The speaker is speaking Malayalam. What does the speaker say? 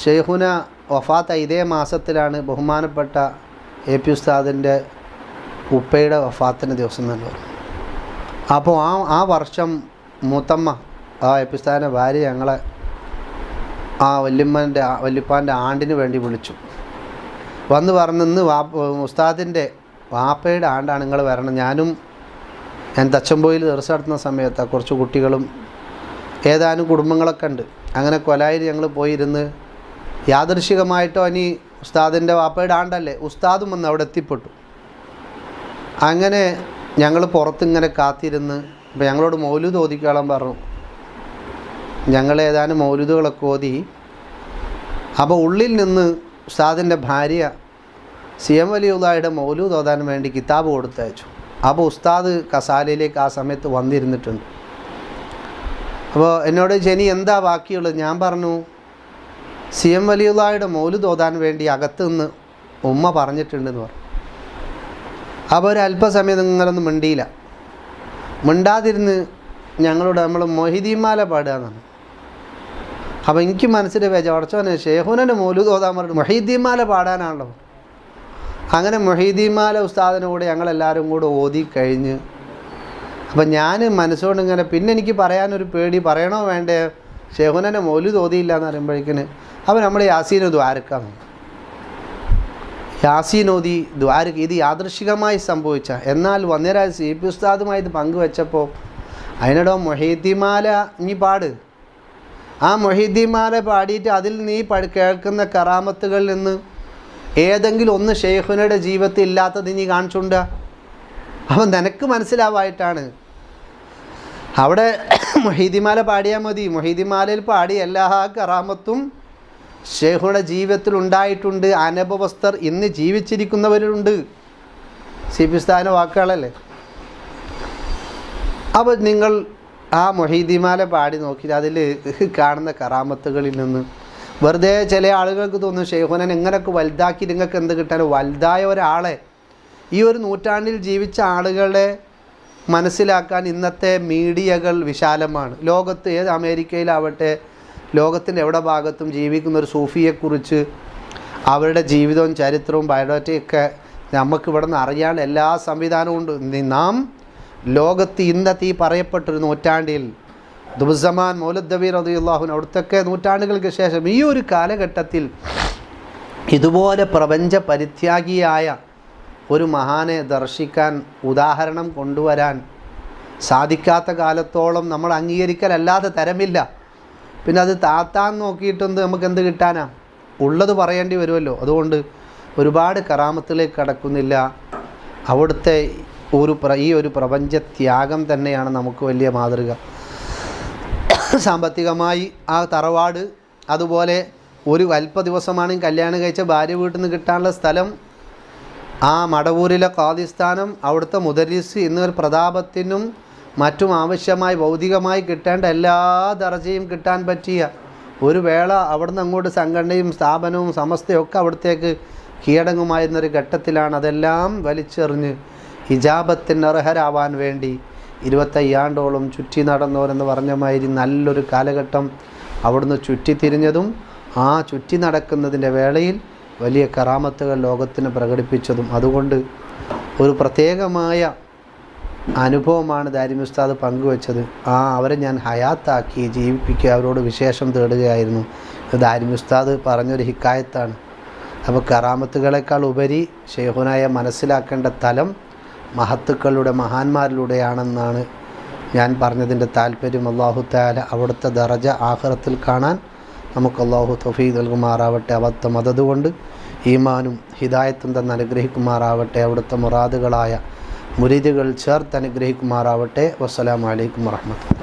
ഷെയ്ഖുന വഫാത്ത ഇതേ മാസത്തിലാണ് ബഹുമാനപ്പെട്ട എ പി ഉസ്താദിന്റെ ഉപ്പയുടെ വഫാത്തിന്റെ ദിവസം തന്നെ അപ്പോൾ ആ ആ വർഷം മൂത്തമ്മ ആ എ പി ഉസ്താദിന്റെ ഭാര്യ ഞങ്ങളെ ആ വല്യമ്മന്റെ വല്യപ്പാന്റെ ആണ്ടിന് വേണ്ടി വിളിച്ചു. വന്ന് പറഞ്ഞ് ഇന്ന് വാ ഉസ്താദിന്റെ വാപ്പയുടെ ആണ്ടാണ് നിങ്ങൾ വരണം. ഞാനും ഞാൻ തച്ചമ്പോയിൽ ദിവസം നടത്തുന്ന സമയത്ത് കുറച്ച് കുട്ടികളും ഏതാനും കുടുംബങ്ങളൊക്കെ ഉണ്ട്. അങ്ങനെ കൊലായിൽ ഞങ്ങൾ പോയിരുന്ന് യാദൃശികമായിട്ടോ ഇനി ഉസ്താദിന്റെ വാപ്പയുടെ ആണ്ടല്ലേ ഉസ്താദും വന്ന് അവിടെ എത്തിപ്പെട്ടു. അങ്ങനെ ഞങ്ങൾ പുറത്തിങ്ങനെ കാത്തിരുന്ന് അപ്പോൾ ഞങ്ങളോട് മൗലൂദ് ഓതിക്കോളാൻ പറഞ്ഞു ഞങ്ങൾ ഏതാനും മൗലൂദുകളൊക്കെ ഓതി അപ്പോൾ ഉള്ളിൽ നിന്ന് ഉസ്താദിന്റെ ഭാര്യ സി എം വലിയുള്ളായുടെ മൗലൂദ് ഓതാൻ വേണ്ടി കിതാബ് കൊടുത്തയച്ചു. അപ്പോൾ ഉസ്താദ് കസാലയിലേക്ക് ആ സമയത്ത് വന്നിരുന്നിട്ടുണ്ട്. അപ്പോൾ എന്നോട് ജനി എന്താ ബാക്കിയുള്ളത്? ഞാൻ പറഞ്ഞു സി എം വലിയുള്ളായുടെ മോൽ തോതാൻ വേണ്ടി അകത്ത് നിന്ന് ഉമ്മ പറഞ്ഞിട്ടുണ്ടെന്ന് പറഞ്ഞു. അപ്പോൾ ഒരു അല്പസമയം നിങ്ങളൊന്നും മിണ്ടിയില്ല. മിണ്ടാതിരുന്ന് ഞങ്ങളോട് നമ്മൾ മൊഹിദീമാല പാടുക എന്നാണ്. അപ്പോൾ എനിക്ക് മനസ്സിൽ വെച്ച ഉടച്ചവനെ ഷേഹുനന്റെ മോലു തോതാൻ പറഞ്ഞു മൊഹീദ്ദീമാല പാടാനാണല്ലോ. അങ്ങനെ മൊഹീദ്ദീമാല കൂടെ ഞങ്ങളെല്ലാവരും കൂടെ ഓതി കഴിഞ്ഞ് അപ്പം ഞാൻ മനസ്സുകൊണ്ട് ഇങ്ങനെ പിന്നെ എനിക്ക് പറയാനൊരു പേടി പറയണോ വേണ്ടേ? ഷെഹുനനെ മൗലൂദ് തോതിയില്ല എന്ന് പറയുമ്പോഴേക്കിന് അപ്പോൾ നമ്മൾ യാസീന് ദ്വാരക്കാണ് യാസീനോദി ദ്വാരക ഇത് യാദൃശികമായി സംഭവിച്ച എന്നാൽ വന്നേരാ സി പി ഉസ്താദുമായി ഇത് പങ്കുവെച്ചപ്പോൾ അതിനിടോ മൊഹീദ്ദിമാല നീ പാട്. ആ മൊഹീദ്ദിമാല പാടിയിട്ട് അതിൽ നീ കേൾക്കുന്ന കറാമത്തുകളിൽ നിന്ന് ഏതെങ്കിലും ഒന്ന് ഷെയ്ഖുനയുടെ ജീവിതത്തിൽ ഇല്ലാത്തത് നീ കാണിച്ചുണ്ട. അപ്പം നിനക്ക് മനസ്സിലാവായിട്ടാണ്. അവിടെ മൊഹീദിമാല പാടിയാൽ മതി. മൊഹീദിമാലയിൽ പാടി എല്ലാ കറാമത്തും ഷേഖുയുടെ ജീവിതത്തിൽ ഉണ്ടായിട്ടുണ്ട് അനപവസ്ഥർ ഇന്ന് ജീവിച്ചിരിക്കുന്നവരുണ്ട് സി പി സ്ഥാന വാക്കുകളല്ലേ? അപ്പോൾ നിങ്ങൾ ആ മൊഹീദിമാല പാടി നോക്കി അതിൽ കാണുന്ന കറാമത്തുകളിൽ നിന്ന് വെറുതെ ചില ആളുകൾക്ക് തോന്നും ഷെയ്ഖുനൻ എങ്ങനെയൊക്കെ വലുതാക്കി നിങ്ങൾക്ക് എന്ത് കിട്ടാനും വലുതായ ഒരാളെ ഈ ഒരു നൂറ്റാണ്ടിൽ ജീവിച്ച ആളുകളെ മനസ്സിലാക്കാൻ ഇന്നത്തെ മീഡിയകൾ വിശാലമാണ്. ലോകത്ത് ഏത് അമേരിക്കയിലാവട്ടെ ലോകത്തിന്റെ എവിടെ ഭാഗത്തും ജീവിക്കുന്ന ഒരു സൂഫിയെക്കുറിച്ച് അവരുടെ ജീവിതവും ചരിത്രവും ബയോഡാറ്റയൊക്കെ നമുക്ക് ഇവിടെ നിന്ന് അറിയാൻ എല്ലാ സംവിധാനവും ഉണ്ട്. നാം ലോകത്ത് ഇന്നത്തെ ഈ പറയപ്പെട്ടൊരു നൂറ്റാണ്ടിൽ ദുബുസമാൻ മൗലദ്ദബി റദിയുള്ളാഹുൻ അവിടുത്തൊക്കെ നൂറ്റാണ്ടുകൾക്ക് ശേഷം ഈ ഒരു കാലഘട്ടത്തിൽ ഇതുപോലെ പ്രപഞ്ച പരിത്യാഗിയായ ഒരു മഹാനെ ദർശിക്കാൻ ഉദാഹരണം കൊണ്ടുവരാൻ സാധിക്കാത്ത കാലത്തോളം നമ്മൾ അംഗീകരിക്കലല്ലാതെ തരമില്ല. പിന്നെ അത് താത്താൻ നോക്കിയിട്ടൊന്ന് നമുക്ക് എന്ത് കിട്ടാനാ? ഉള്ളത് പറയേണ്ടി വരുമല്ലോ. അതുകൊണ്ട് ഒരുപാട് കറാമത്തിലേക്ക് കടക്കുന്നില്ല. അവിടുത്തെ ഒരു പ്ര ഈ ഒരു പ്രപഞ്ച ത്യാഗം തന്നെയാണ് നമുക്ക് വലിയ മാതൃക. സാമ്പത്തികമായി ആ തറവാട് അതുപോലെ ഒരു അല്പ ദിവസമാണ് കല്യാണം കഴിച്ച ഭാര്യ വീട്ടിൽ നിന്ന് കിട്ടാനുള്ള സ്ഥലം ആ മടവൂരിലെ ഖാദിസ്ഥാനം അവിടുത്തെ മുദരീസ് എന്നൊരു പ്രതാപത്തിനും മറ്റും ആവശ്യമായി ഭൗതികമായി കിട്ടേണ്ട എല്ലാ ദർജയും കിട്ടാൻ പറ്റിയ ഒരു വേള അവിടുന്ന് അങ്ങോട്ട് സംഘടനയും സ്ഥാപനവും സമസ്തയൊക്കെ അവിടത്തേക്ക് കീഴടങ്ങുമായിരുന്നൊരു ഘട്ടത്തിലാണ് അതെല്ലാം വലിച്ചെറിഞ്ഞ് ഹിജാബത്തിന് അർഹരാവാൻ വേണ്ടി ഇരുപത്തയ്യാണ്ടോളം ചുറ്റി നടന്നവരെന്ന് പറഞ്ഞ മാതിരി നല്ലൊരു കാലഘട്ടം അവിടുന്ന് ചുറ്റിത്തിരിഞ്ഞതും ആ ചുറ്റി നടക്കുന്നതിന്റെ വേളയിൽ വലിയ കറാമത്തുകൾ ലോകത്തിന് പ്രകടിപ്പിച്ചതും. അതുകൊണ്ട് ഒരു പ്രത്യേകമായ അനുഭവമാണ് ദാരിമി ഉസ്താദ് പങ്കുവച്ചത്. ആ അവരെ ഞാൻ ഹയാത്താക്കി ജീവിപ്പിക്കുക അവരോട് വിശേഷം തേടുകയായിരുന്നു. ദാരിമി ഉസ്താദ് പറഞ്ഞൊരു ഹിക്കായത്താണ്. അപ്പോൾ കറാമത്തുകളെക്കാൾ ഉപരി ഷെയ്ഹുനായ മനസ്സിലാക്കേണ്ട തലം മഹത്തുക്കളുടെ മഹാന്മാരിലൂടെയാണെന്നാണ് ഞാൻ പറഞ്ഞതിന്റെ താല്പര്യം. അള്ളാഹു താല അവിടുത്തെ ദറജ ആഹ്റത്തിൽ കാണാൻ നമുക്ക് അള്ളാഹു തൊഫീ നൽകുമാറാവട്ടെ. അവിടുത്തെ മതതുകൊണ്ട് ഈമാനും ഹിദായത്തും തന്ന് അനുഗ്രഹിക്കുമാറാവട്ടെ. അവിടുത്തെ മുറാദുകളായ മുരീദുകൾ ചേർത്ത് അനുഗ്രഹിക്കുമാറാവട്ടെ. വസ്സലാമലൈക്കും വാഹമത്ത്